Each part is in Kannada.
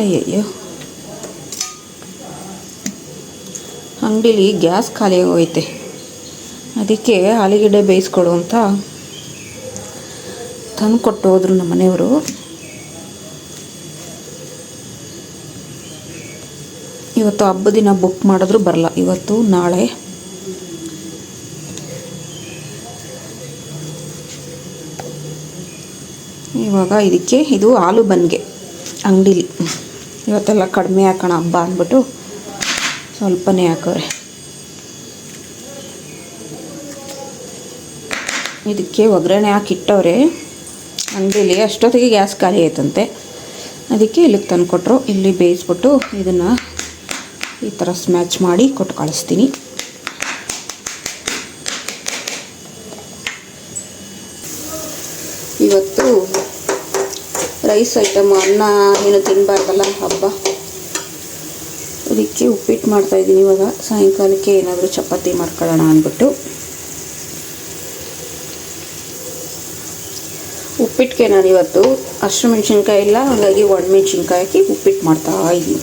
ಅಯ್ಯಯ್ಯೋ ಅಂಗಡೀಲಿ ಗ್ಯಾಸ್ ಖಾಲಿಯಾಗೋಯ್ತೆ ಅದಕ್ಕೆ ಆಲೂಗಡ್ಡೆ ಬೇಯಿಸ್ಕೊಡು ಅಂತ ತಂದು ಕೊಟ್ಟು ಹೋದ್ರು ನಮ್ಮ ಮನೆಯವರು. ಇವತ್ತು ಹಬ್ಬದ ದಿನ ಬುಕ್ ಮಾಡಿದ್ರು ಬರಲ್ಲ. ಇವತ್ತು, ನಾಳೆ. ಇವಾಗ ಇದಕ್ಕೆ ಇದು ಆಲೂ ಬನ್ಗೆ ಅಂಗಡೀಲಿ. ಇವತ್ತೆಲ್ಲ ಕಡಿಮೆ ಹಾಕೋಣ ಹಬ್ಬ ಅಂದ್ಬಿಟ್ಟು ಸ್ವಲ್ಪನೇ ಹಾಕವ್ರೆ ಇದಕ್ಕೆ ಒಗ್ಗರಣೆ ಹಾಕಿಟ್ಟವ್ರೆ ಅಂಗಡಿಯಲ್ಲಿ ಅಷ್ಟೊತ್ತಿಗೆ ಗ್ಯಾಸ್ ಖಾಲಿ ಆಯ್ತಂತೆ. ಅದಕ್ಕೆ ಇಲ್ಲಿಗೆ ತಂದುಕೊಟ್ರು ಇಲ್ಲಿ ಬೇಯಿಸ್ಬಿಟ್ಟು ಇದನ್ನು ಈ ಥರ ಸ್ಮ್ಯಾಚ್ ಮಾಡಿ ಕೊಟ್ಟು ಕಳಿಸ್ತೀನಿ. ಇವತ್ತು ರೈಸ್ ಐಟಮ್ ಅನ್ನ ಏನು ತಿನ್ನಬಾರ್ದಲ್ಲ ಹಬ್ಬ. ಅದಕ್ಕೆ ಉಪ್ಪಿಟ್ಟು ಮಾಡ್ತಾಯಿದ್ದೀನಿ ಇವಾಗ. ಸಾಯಂಕಾಲಕ್ಕೆ ಏನಾದರೂ ಚಪಾತಿ ಮಾಡ್ಕೊಳ್ಳೋಣ ಅಂದ್ಬಿಟ್ಟು. ಉಪ್ಪಿಟ್ಟಿಗೆ ನಾನು ಇವತ್ತು ಹಸಿರು ಮೆಣಸಿನ್ಕಾಯಿ ಇಲ್ಲ, ಹಾಗಾಗಿ ಒಣಮೆಣ್ಸಿನ್ಕಾಯಿ ಹಾಕಿ ಉಪ್ಪಿಟ್ಟು ಮಾಡ್ತಾ ಇದ್ದೀನಿ.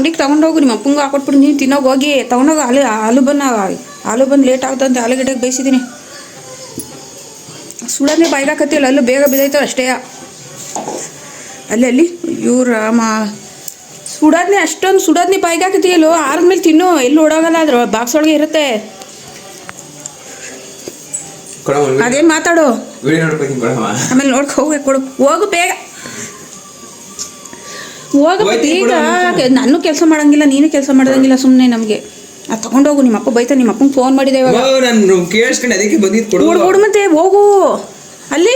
ಅಂಗಡಿಗೆ ಹೋಗು ನಿಮ್ಮ ಅಪ್ಪಂಗೆ ಹಾಕೊಟ್ಬಿಟ್ಟು ನೀನು ತಿನ್ನೋಗಿ ಹೋಗಿ ತೊಗೊಂಡೋಗಿ ಆಲು ಆಲು ಬನ್ನ ಆಲು ಬಂದು ಲೇಟ್ ಆಗ್ತಂತ ಆಲೂಗಡ್ಡೆಗೆ ಬೇಯಿಸಿದ್ದೀನಿ ಸುಡನೆ ಬಾಯ್ಗಾಕತ್ತಿಲ್ಲ ಅಲ್ಲೂ ಬೇಗ ಬಿದ್ದೈತಲ್ಲ ಅಷ್ಟೇ. ಅಲ್ಲಿ ಅಲ್ಲಿ ಇವ್ರ ರಾಮ. ಸುಡೋದ್ನೆ ಅಷ್ಟೊಂದು ಸುಡೋದ್ನೆ ಬಾಯ್ಗೆ ಹಾಕತ್ತೀಯಲ್ಲೋ ಆದ್ಮೇಲೆ ತಿನ್ನು ಎಲ್ಲೂ ಓಡೋಗಲ್ಲ ಅದ್ರ ಬಾಕ್ಸ್ ಒಳಗೆ ಇರುತ್ತೆ. ಅದೇನು ಮಾತಾಡು? ಆಮೇಲೆ ನೋಡ್ಕೊ ಹೋಗ್ಬೇಕು ಕೊಡು. ಹೋಗು ಬೇಗ. ಹೋಗು ಹೋಯ್ತೀನಿ ಬೇಗ ನಾನು ಕೆಲಸ ಮಾಡಂಗಿಲ್ಲ ನೀನು ಕೆಲಸ ಮಾಡಂಗಿಲ್ಲ ಸುಮ್ಮನೆ ನಮಗೆ. ಅದು ತಗೊಂಡೋಗು ನಿಮ್ಮ ಅಪ್ಪ ಬೈತಾ ನಿಮ್ಮ ಅಪ್ಪಂಗೆ ಫೋನ್ ಮಾಡಿದೆ ಇವಾಗ. ನಾನು ಕೇಳಿಸ್ಕೊಂಡು ಅದಕ್ಕೆ ಬಂದಿದ್ದು ಕೊಡು. ಮತ್ತೆ ಹೋಗು. ಅಲ್ಲಿ.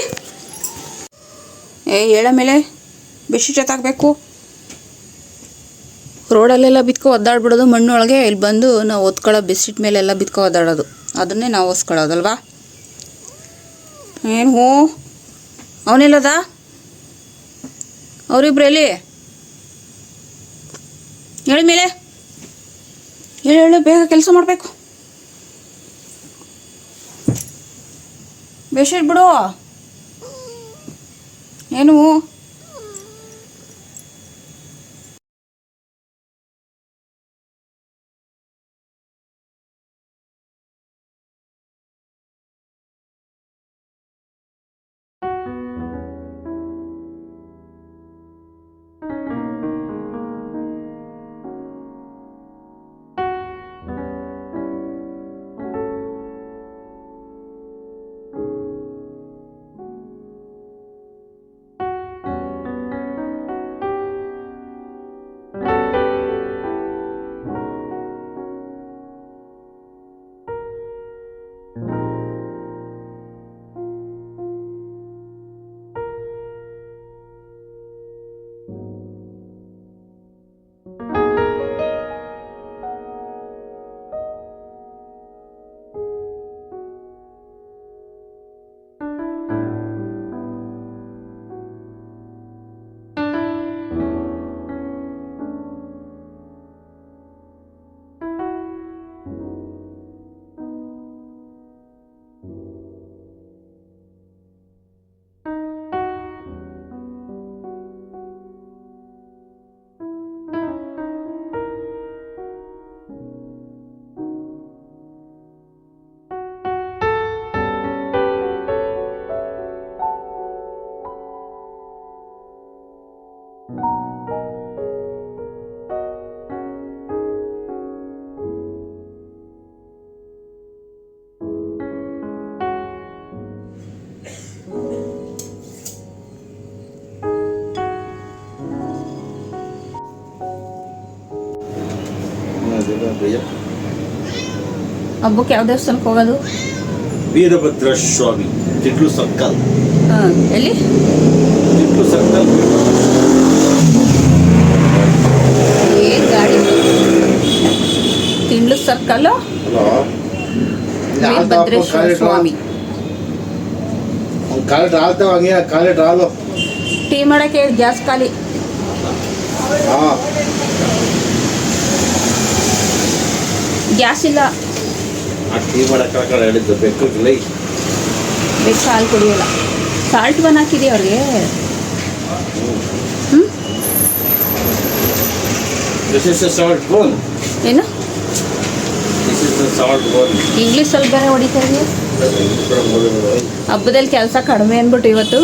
ಏ ಹೇಳ ಮೇಲೆ ಬೆಡ್ಶೀಟ್ ಎತ್ತಾಕಬೇಕು. ರೋಡಲ್ಲೆಲ್ಲ ಬಿತ್ಕೊ ಒದ್ದಾಡ್ಬಿಡೋದು ಮಣ್ಣೊಳಗೆ ಇಲ್ಲಿ ಬಂದು ನಾವು ಒತ್ಕೊಳ್ಳೋ ಬೆಡ್ಶೀಟ್ ಮೇಲೆಲ್ಲ ಬಿತ್ಕೊ ಒದ್ದಾಡೋದು. ಅದನ್ನೇ ನಾವು ಒಸ್ಕೊಳ್ಳೋದಲ್ವಾ ಏನು ಹ್ಞೂ ಅವನಿಲ್ಲದ? ಅವರಿಬ್ರು ಎಲ್ಲಿ? ಹೇಳಿ ಮೇಲೆ ಹೇಳಿ ಹೇಳು ಬೇಗ ಕೆಲಸ ಮಾಡಬೇಕು. ಬೇಷ ಬಿಡು ಏನು? ಹಬ್ಬಕ್ಕೆ ಯಾವ ದೇವಸ್ಥಾನಕ್ಕೆ ಹೋಗೋದು ವೀರಭದ್ರ ಸ್ವಾಮಿ ತಿಟ್ಲು ಸರ್ಕಲ್ ಹಾಂ ಎಲ್ಲಿ ತಿಟ್ಲು ಸರ್ಕಲ್ ಏನು ಗಾಡಿ? ತಿಂಡ್ಲು ಸರ್ಕಲ್ ವೀರಭದ್ರೇಶ್ವರ ಸ್ವಾಮಿ. ಕಾಲು ರಾಲ್ತಾವ ಹಂಗೆ ಕಾಲು ರಾಲು ಟೀ ಮಾಡಕ್ಕೆ ಗ್ಯಾಸ್ ಖಾಲಿ. ಗ್ಯಾಸ್ ಇಲ್ಲ. ಆ ಟೀ ಮಾಡಕ್ಕೆ ಹೇಳಿದ್ದು ಬೆಕ್ಕು ಲೈ ಬೇಕು ಹಾಲು ಕುಡಿಯೋಲ್ಲ. ಸಾಲ್ಟ್ ಬನ್ ಹಾಕಿದೆ ಅವ್ರಿಗೆ ಹ್ಞೂ this is a salt bone ಏನು? ದಿಸ್ ಇಸ್ ಸಾಲ್ಟ್ ಬೋನ್ ಇಂಗ್ಲೀಷಲ್ಲಿ ಬೇರೆ ಹೊಡಿತಾ ಇದೆಯಾ? ಹಬ್ಬದಲ್ಲಿ ಕೆಲಸ ಕಡಿಮೆ ಅಂದ್ಬಿಟ್ಟು ಇವತ್ತು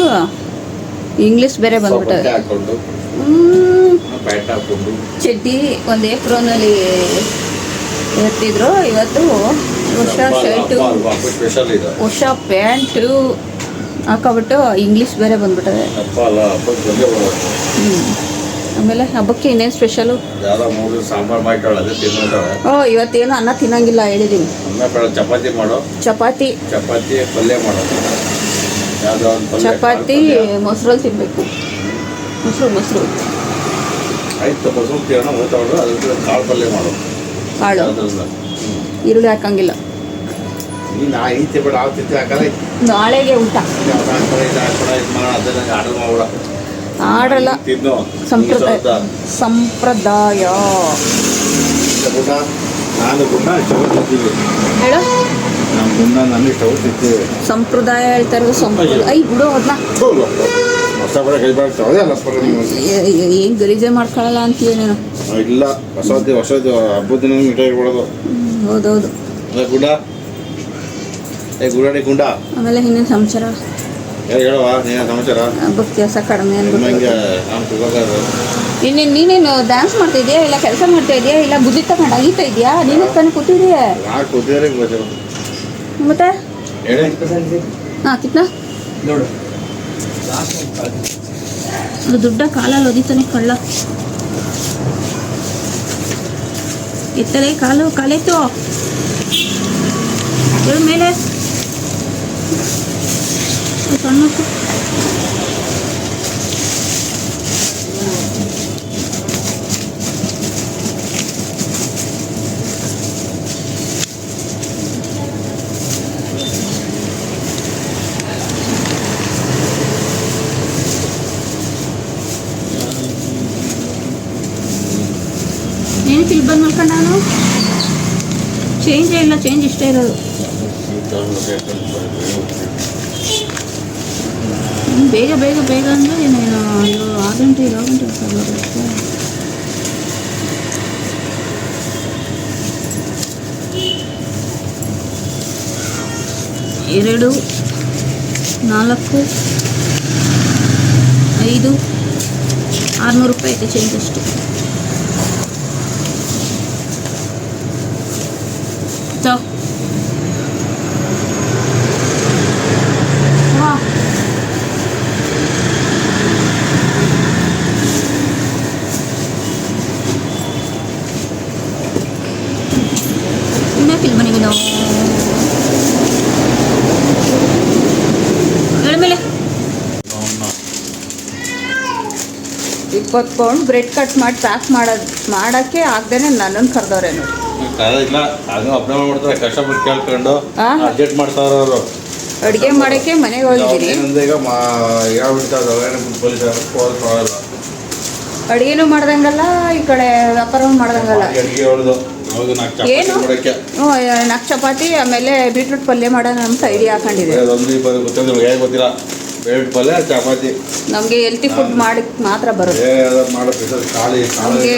ಇಂಗ್ಲೀಷ್ ಬೇರೆ ಬಂದ್ಬಿಟ್ಟದೆ ಚಡ್ಡಿ ಒಂದು ಏಪ್ರೋನಲ್ಲಿ ಎತ್ತಿದ್ರು. ಇವತ್ತು ಹೊಸ ಶರ್ಟು ಹೊಸ ಪ್ಯಾಂಟು ಹಾಕೊಬಿಟ್ಟು ಇಂಗ್ಲೀಷ್ ಬೇರೆ ಬಂದ್ಬಿಟ್ಟದೆ. ಹ್ಞೂ ಆಮೇಲೆ ಹಬ್ಬಕ್ಕೆ ಇನ್ನೇನು ಸ್ಪೆಷಲು ಓ ಇವತ್ತೇನು ಅನ್ನ ತಿನ್ನಂಗಿಲ್ಲ ಬೇಡ ಚಪಾತಿ ಮಾಡು. ಚಪಾತಿ? ಚಪಾತಿ ಪಲ್ಯ ಮಾಡೋ. ಚಪಾತಿ ಮೊಸರಲ್ಲಿ ತಿನ್ನಬೇಕು ಮೊಸರು ಮೊಸರು. ಆಯ್ತು ಕಾಳು ಪಲ್ಯ ಮಾಡು. ಕಾಳು? ಈರುಳ್ಳಿ ಹಾಕಂಗಿಲ್ಲ. ನಾಳೆಗೆ ಊಟ. ತಿನ್ನು ಸಂಪ್ರದಾಯ. ಸಂಪ್ರದಾಯ. ಸಂಪ್ರದಾಯ ಹೇಳ್ತಾ ಇರೋದು ಸಂಪ್ರದಾಯ ಐ ಬಿಡು ಅದನ್ನ ಏನ್ ಗಲೀಜೆ ಮಾಡ್ಕೊಳ್ಳಲ್ಲ ಅಂತೀಯ ನೀನು. ಇಲ್ಲ ಹೊಸದು ಹೊಸದು ಹಬ್ಬದ ಮಿಠಾಯಿ ಕೊಡೋದು ಹೌದೌದು. ಗುಂಡ. ಏ ಗುಂಡ. ಆಮೇಲೆ ಇನ್ನೇನು ಸಮಾಚಾರ? ಕೆಲಸ ಕಡಿಮೆ ಇನ್ನೇನು ನೀನೇನು ಡ್ಯಾನ್ಸ್ ಮಾಡ್ತಾ ಇದೆಯಾ ಇಲ್ಲ ಕೆಲಸ ಮಾಡ್ತಾ ಇದೆಯಾ ಇಲ್ಲ ಬುದ್ಧಿ ತಗೊಂಡು ಅಗೀತಾ ಇದೆಯಾ? ನೀನು ತಾನೇ ಕೂತಿದೆಯಾ? ಮತ್ತೆ? ಹಾಂ ಕಿತ್ನಾ? ದುಡ್ಡ ಕಾಲಲ್ಲಿ ಒದಿತಾನೆ ಕಳ್ಳ. ಎತ್ತಲೇ ಕಾಲು ಕಾಲೆತ್ತು. ಮೇಲೆ. ಇದು ಸಣ್ಣ ಹಾಕು. ಏನಕ್ಕೆ ಇಲ್ಲಿ ಬಂದು ಮಲ್ಕೊಂಡ ನಾನು ಚೇಂಜೇ ಇಲ್ಲ ಚೇಂಜ್ ಇಷ್ಟೇ ಇರೋದು ಬೇಗ ಬೇಗ ಬೇಗ ಅಂದರೆ ಏನೇನು ಅಯ್ಯೋ ಆರು ಗಂಟೆ ಏಳು ಗಂಟೆ ಬರೋದು ಅಷ್ಟೇ ಎರಡು ನಾಲ್ಕು ಐದು ಆರುನೂರು ರೂಪಾಯಿ ಐತೆ ಚೇಂಜ್ ಅಷ್ಟು ತಗೋ ಹಾ ಇನ್ನೊಂದು ಇಲ್ಲಿ ಮನೆಗೆ ನಾವು ಮೇಲೆ ಪೌಂಡ್ ಬ್ರೆಡ್ ಕಟ್ ಮಾಡಿ ಪ್ಯಾಕ್ ಮಾಡೋದು ಮಾಡೋಕ್ಕೆ ಆಗ್ದೇನೆ ನನ್ನನ್ನು ಕರೆದವ್ರೆ ನೋಡಿ ಇಲ್ಲ ಅದು ಅಪ್ಲೈ ಮಾಡ್ತಾರೆ ಕಷ್ಟಪಟ್ಟು ಕೇಳ್ಕೊಂಡು ಆ? ಅಡ್ಜಸ್ಟ್ ಮಾಡ್ತಾರ ಅವರು. ಅಡುಗೆ ಮಾಡೋಕ್ಕೆ ಮನೆಗೆ ಹೋಗಿದ್ದೀನಿ ಅಡುಗೆನೂ ಮಾಡ್ದಂಗಲ್ಲ ಈ ಕಡೆ ವ್ಯಾಪಾರ ಮಾಡ್ದಂಗಲ್ಲ. ಏನು? ನಾಲ್ಕು ಚಪಾತಿ ಆಮೇಲೆ ಬೀಟ್ರೂಟ್ ಪಲ್ಯ ಮಾಡೋಣ ಅಂತ ಐಡಿಯಾ ಹಾಕೊಂಡಿದೆ ಪಲ್ಯ ಚಪಾತಿ. ನಮಗೆ ಹೆಲ್ತಿ ಫುಡ್ ಮಾಡಕ್ಕೆ ಮಾತ್ರ ಬರುತ್ತೆ ನಮಗೆ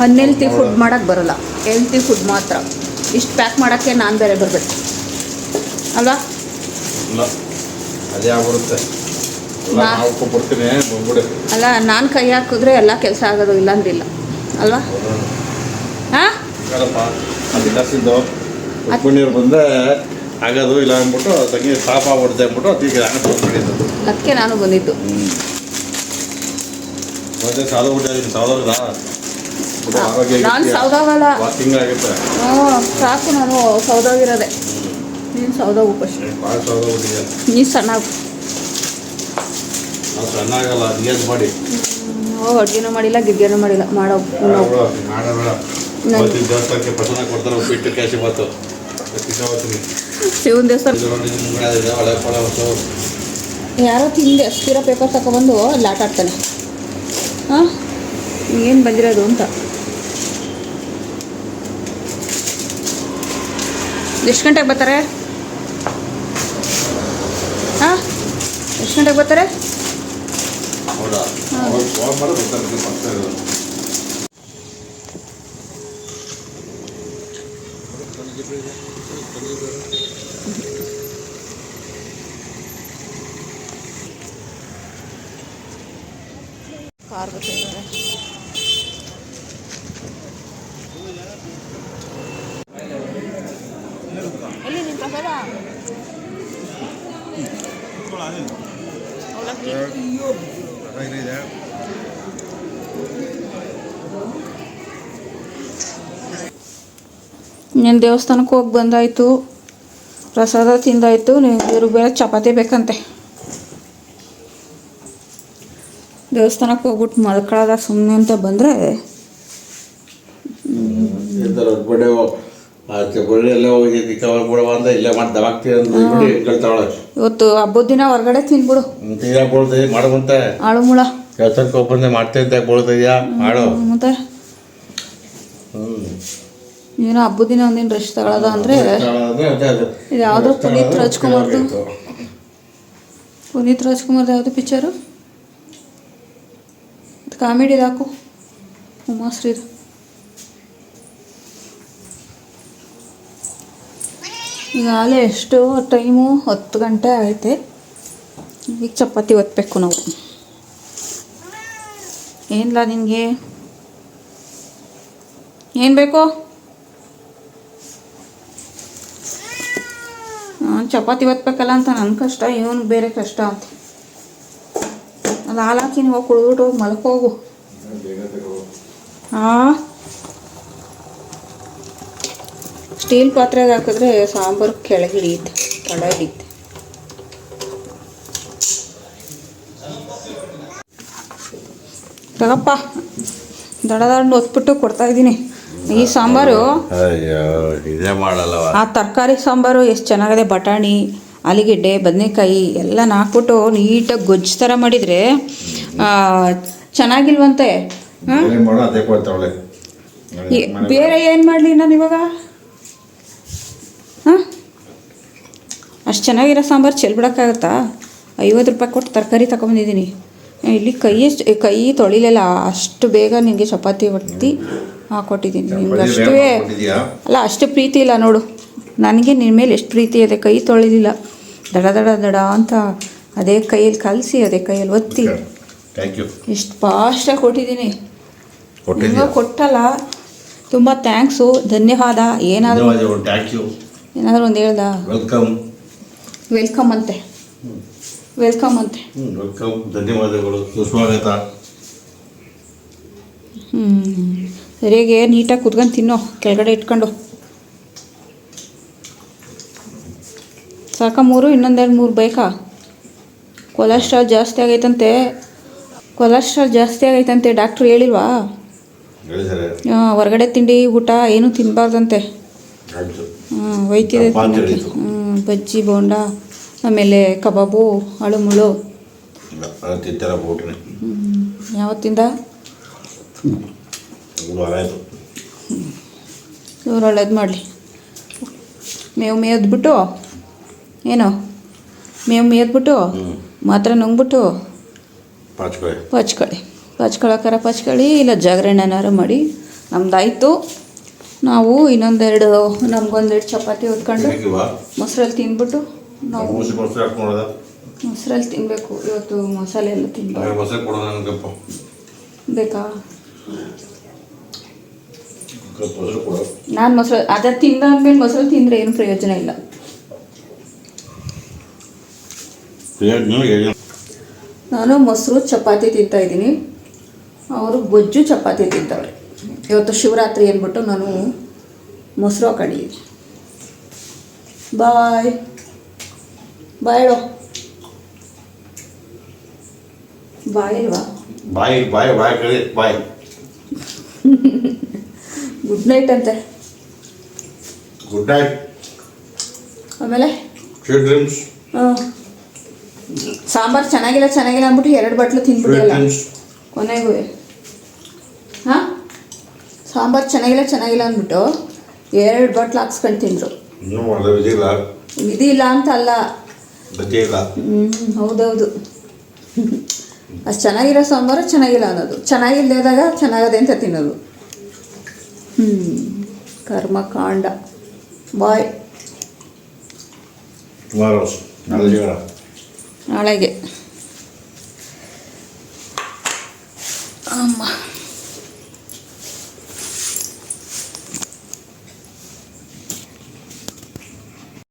ಅನ್ಹೆಲ್ತಿ ಫುಡ್ ಮಾಡೋಕ್ಕೆ ಬರಲ್ಲ. ಹೆಲ್ತಿ ಫುಡ್ ಮಾತ್ರ. ಇಷ್ಟು ಪ್ಯಾಕ್ ಮಾಡೋಕ್ಕೆ ನಾನು ಬೇರೆ ಬರಬೇಕು. ಅಲ್ವಾ? ಅದೇ ಆಗ್ಬಿಡುತ್ತೆ. ಅಲ್ಲ ನಾನು ಕೈ ಹಾಕಿದ್ರೆ ಎಲ್ಲ ಕೆಲಸ ಆಗೋದು ಇಲ್ಲ ಅಂದಿಲ್ಲ. ಅಲ್ವಾ? ಹಾಂ? ಯಾರಪ್ಪ ಆಗೋದು ಇಲ್ಲ ಅಂದ್ಬಿಟ್ಟು ತಂಗಿ ಪಾಪ ಹೊಡೆದೆ ಅಂದ್ಬಿಟ್ಟು ಅದಕ್ಕೆ ನಾನು ತೊಗೊಂಡಿದ್ದು ಅದಕ್ಕೆ ನಾನು ಬಂದಿದ್ದು. ಮತ್ತೆ ಸಾಲ ಬಿಟ್ಟಿದ್ದೀನಿ ಸಾವಿರದ ನಾನು ಸೌದಾಗಲ್ಲ. ವಾಕಿಂಗ್ ಆಗುತ್ತೆ. ಹ್ಞೂ ಸಾಕು ನಾನು ಸೌದಾಗಿರೋದೆ. ನೀನು ಸೌದಾಗ ಉಪಶ್ ಭಾಳ ಸಾವಿರ ಬಿಟ್ಟಿದೆ ನೀ ಸಣ್ಣಾಗು. ನಾವು ಚೆನ್ನಾಗಲ್ಲ ನಿಯತ್ ಮಾಡಿ? ಅಡುಗೆನೂ ಮಾಡಿಲ್ಲ ಗಿಡ್ಗೆನೂ ಮಾಡಿಲ್ಲ. ಮಾಡೋ ದೇವಸ್ಥಾನಕ್ಕೆ ಪ್ರಸನ್ನ ಕೊಡ್ತಾರೆ ಉಪ್ಪಿಟ್ಟು ಕ್ಯಾಶಿ ಬಾತು. ಶಿವನ ದೇವಸ್ಥಾನ. ಯಾರೋ ತಿಂದೆ ಅಷ್ಟಿರೋ ಪೇಪರ್ ತಗೊಬಂದು ಅಲ್ಲಿ ಆಟ ಆಡ್ತಾನೆ. ಹಾಂ? ಏನು ಬಂದಿರೋದು ಅಂತ. ಎಷ್ಟು ಗಂಟೆಗೆ ಬರ್ತಾರೆ? ಹಾಂ? ಎಷ್ಟು ಗಂಟೆಗೆ ಬರ್ತಾರೆ ಹೌದಾ ಅವಾಗ ಫೋನ್ ಮಾಡೋದು ಗೊತ್ತಾಗುತ್ತೆ ಮತ್ತೆ ಕಾರ್ ಬರ್ತಿದ್ದಾರೆ ಎಲ್ಲಿ ನಿಮ್ಮ ಪ್ರಸಾದ నేను ದೇವಸ್ಥಾನಕ್ಕೆ ಹೋಗಿ ಬಂದಾಯಿತು ಪ್ರಸಾದ ತಿಂದಾಯಿತು ಇವ್ರಿಗೆ ಬೇರೆ ಚಪಾತಿ ಬೇಕಂತೆ. ದೇವಸ್ಥಾನಕ್ಕೆ ಹೋಗ್ಬಿಟ್ಟು ಮಲ್ಕೊಳ್ಳೋದ ಸುಮ್ಮನೆ ಅಂತ ಬಂದರೆ ಇಲ್ಲೇ ಮಾಡಿ ದವಾಕ್ತೀವಿ ಅಂತ ಹೇಳ್ತಾಳೆ ಇವತ್ತು ಹಬ್ಬದ ದಿನ ಹೊರಗಡೆ ತಿನ್ಬಿಡು. ಯಾಕೆ ಬೋಳ್ತದೆ ಆಳು ಮುಳ. ಕೆಲ್ಸಕ್ಕೆ ಒಬ್ಬಂದೆ ಮಾಡ್ತಾ ಇದ್ದ ಬೋಳ್ತಿದ್ಯಾ ಮಾಡು. ಮತ್ತೆ? ಏನೋ ಹಬ್ಬದ ದಿನ ಒಂದಿನ ರೆಸ್ಟ್ ತಗೊಳ್ಳೋದ ಅಂದರೆ ಇದು ಯಾವುದೋ ಪುನೀತ್ ರಾಜ್ಕುಮಾರ್ದು. ಪುನೀತ್ ರಾಜ್ಕುಮಾರ್ದು ಯಾವುದು ಪಿಕ್ಚರು ಕಾಮಿಡಿ ಕಾಮಿಡಿದು ಹಾಕು. ಉಮಾಶ್ರೀದು ಈಗಾಗಲೇ ಎಷ್ಟು ಟೈಮು ಹತ್ತು ಗಂಟೆ ಆಗೈತೆ ಈಗ ಚಪಾತಿ ಒತ್ತಬೇಕು ನಾವು. ಏನಿಲ್ಲ ನಿನಗೆ? ಏನು ಬೇಕು? ಚಪಾತಿ ಒತ್ತಬೇಕಲ್ಲ ಅಂತ ನನ್ನ ಕಷ್ಟ ಇವನು ಬೇರೆ ಕಷ್ಟ ಅಂತ. ಅದು ಹಾಲಾಕಿನ ನೀವು ಹೋಗಿ ಕುಡಿದ್ಬಿಟ್ಟು ಹೋಗಿ ಮಲ್ಕೋಗು. ಹಾಂ ಸ್ಟೀಲ್ ಪಾತ್ರೆಗೆ ಹಾಕಿದ್ರೆ ಸಾಂಬಾರು ಕೆಳಗೆ ಹಿಡಿಯುತ್ತೆ ತಡ ಹಿಡಿಯುತ್ತೆ. ತಗಪ್ಪ ದಡ ದಡ ಒತ್ಬಿಟ್ಟು ಕೊಡ್ತಾ ಇದ್ದೀನಿ. ಈ ಸಾಂಬಾರು ಆ ತರಕಾರಿ ಸಾಂಬಾರು ಎಷ್ಟು ಚೆನ್ನಾಗಿದೆ ಬಟಾಣಿ ಆಲೂಗೆಡ್ಡೆ ಬದನೆಕಾಯಿ ಎಲ್ಲ ಹಾಕ್ಬಿಟ್ಟು ನೀಟಾಗಿ ಗೊಜ್ಜು ಥರ ಮಾಡಿದರೆ ಚೆನ್ನಾಗಿಲ್ವಂತೆ ಬೇರೆ ಏನು ಮಾಡಲಿ ನಾನು ಇವಾಗ? ಹಾಂ ಅಷ್ಟು ಚೆನ್ನಾಗಿರೋ ಸಾಂಬಾರು ಚೆಲ್ಬಿಡೋಕ್ಕಾಗತ್ತಾ ಐವತ್ತು ರೂಪಾಯಿ ಕೊಟ್ಟು ತರಕಾರಿ ತಗೊಂಬಂದಿದ್ದೀನಿ. ಇಲ್ಲಿ ಕೈ ಕೈ ತೊಳಿಲಿಲ್ಲ. ಅಷ್ಟು ಬೇಗ ನಿಮಗೆ ಚಪಾತಿ ಒತ್ತಿ ಹಾಕೊಟ್ಟಿದ್ದೀನಿ ನಿಮ್ಗೆ ಅಷ್ಟೇ ಅಲ್ಲ ಅಷ್ಟು ಪ್ರೀತಿ ಇಲ್ಲ ನೋಡು. ನನಗೆ ನಿನ್ನ ಮೇಲೆ ಎಷ್ಟು ಪ್ರೀತಿ ಇದೆ. ಕೈ ತೊಳಿಲಿಲ್ಲ. ದಡ ದಡ ದಡ ಅಂತ ಅದೇ ಕೈಯಲ್ಲಿ ಕಲಸಿ ಅದೇ ಕೈಯಲ್ಲಿ ಒತ್ತಿ. ಎಷ್ಟು ಫಾಸ್ಟಾಗಿ ಕೊಟ್ಟಿದ್ದೀನಿ. ಕೊಟ್ಟಲ್ಲ. ತುಂಬ ಥ್ಯಾಂಕ್ಸು ಧನ್ಯವಾದ. ಏನಾದರೂ ಥ್ಯಾಂಕ್ ಯು ಏನಾದರೂ ಒಂದು ಹೇಳ್ದ? ವೆಲ್ಕಮ್ ವೆಲ್ಕಮ್ ಅಂತೆ. ವೆಲ್ಕಮ್ ಅಂತೆ. ವೆಲ್ಕಮ್ ಧನ್ಯವಾದಗಳು. ಸುಸ್ವಾಗತ. ಹ್ಞೂ ಸರಿಯಾಗಿ ನೀಟಾಗಿ ಕುತ್ಕೊಂಡು ತಿನ್ನೋ. ಕೆಳಗಡೆ ಇಟ್ಕೊಂಡು. ಸಾಕ ಮೂರು ಇನ್ನೊಂದೆರಡು ಮೂರು ಬೇಕಾ? ಕೊಲೆಸ್ಟ್ರಾಲ್ ಜಾಸ್ತಿ ಆಗೈತಂತೆ. ಕೊಲೆಸ್ಟ್ರಾಲ್ ಜಾಸ್ತಿ ಆಗೈತಂತೆ. ಡಾಕ್ಟ್ರು ಹೇಳಿಲ್ವಾ? ಹೊರಗಡೆ ತಿಂಡಿ ಊಟ ಏನೂ ತಿನ್ನಬಾರ್ದಂತೆ ಒಯ್ತಿದೆ ಬಜ್ಜಿ ಬೋಂಡ ಆಮೇಲೆ ಕಬಾಬು ಅಳುಮುಳು. ಯಾವತ್ತಿಂದ? ಇವ್ರು ಒಳ್ಳೇದು ಮಾಡಲಿ. ಮೇವು ಮೇಯ್ದ್ಬಿಟ್ಟು ಏನು? ಮೇವು ಮೇಯ್ದ್ಬಿಟ್ಟು ಮಾತ್ರ ನುಂಗ್ಬಿಟ್ಟು ಪಾಚ್ಕೊಳ್ಳಿ ಪಚ್ಕೊಳ್ಳಿ ಪಚ್ಕೊಳಕ್ಕಾರ ಪಚ್ಕೊಳ್ಳಿ ಇಲ್ಲ ಜಾಗರಣೆನಾರು ಮಾಡಿ ನಮ್ದಾಯಿತು. ನಾವು ಇನ್ನೊಂದೆರಡು ನಮ್ಗೊಂದೆರಡು ಚಪಾತಿ ಹೊತ್ಕೊಂಡು ಮೊಸರಲ್ಲಿ ತಿನ್ಬಿಟ್ಟು ನಾವು ಮೂಸಿ ಮೊಸರು ಮೊಸರಲ್ಲಿ ತಿನ್ನಬೇಕು ಇವತ್ತು ಮಸಾಲೆ ಎಲ್ಲ ತಿನ್ಬೇಕು ಬೇಕಾ? ನಾನು ಮೊಸರು ಅದ ತಿಂದಾದ್ಮೇಲೆ ಮೊಸರು ತಿಂದರೆ ಏನು ಪ್ರಯೋಜನ ಇಲ್ಲ. ನಾನು ಮೊಸರು ಚಪಾತಿ ತಿಂತಾ ಇದ್ದೀನಿ. ಅವರು ಗೊಜ್ಜು ಚಪಾತಿ ತಿಂತವ್ರೆ. ಇವತ್ತು ಶಿವರಾತ್ರಿ ಅಂದ್ಬಿಟ್ಟು ನಾನು ಮೊಸರು ಕಡಿಯಿರಿ ಬಾಯ್. ಬಾಯ್ ಹೇಳೋ. ಬಾಯ್ ಇಲ್ವಾ? ಬಾಯ್ ಬಾಯ್ ಬಾಯ್ ಕಳಿ ಬಾಯಿ. ಗುಡ್ ನೈಟ್ ಅಂತೆ. ಗುಡ್ ನೈಟ್ ಆಮೇಲೆ? ಡ್ರೀಮ್ಸ್ ಹಾಂ. ಸಾಂಬಾರು ಚೆನ್ನಾಗಿಲ್ಲ ಚೆನ್ನಾಗಿಲ್ಲ ಅಂದ್ಬಿಟ್ಟು ಎರಡು ಬಟ್ಲು ತಿನ್ಬಿಟ್ಟಿಲ್ಲ ಕೊನೆಗೂ. ಹಾಂ? ಸಾಂಬಾರು ಚೆನ್ನಾಗಿಲ್ಲ ಚೆನ್ನಾಗಿಲ್ಲ ಅಂದ್ಬಿಟ್ಟು ಎರಡು ಬಾಟ್ಲು ಹಾಕ್ಸ್ಕೊಂಡು ತಿಂದರು. ಇದಿಲ್ಲ ಇಲ್ಲ. ಅಂತ ಅಲ್ಲ. ಹ್ಞೂ ಹೌದೌದು. ಅಷ್ಟು ಚೆನ್ನಾಗಿರೋ ಸಾಂಬಾರು ಚೆನ್ನಾಗಿಲ್ಲ ಅನ್ನೋದು. ಚೆನ್ನಾಗಿಲ್ಲದಾಗ ಚೆನ್ನಾಗದೆ ಅಂತ ತಿನ್ನೋದು. ಹ್ಞೂ ಕರ್ಮಕಾಂಡ ಬಾಯ್. ನಾಳೆಗೆ. ಅಮ್ಮ.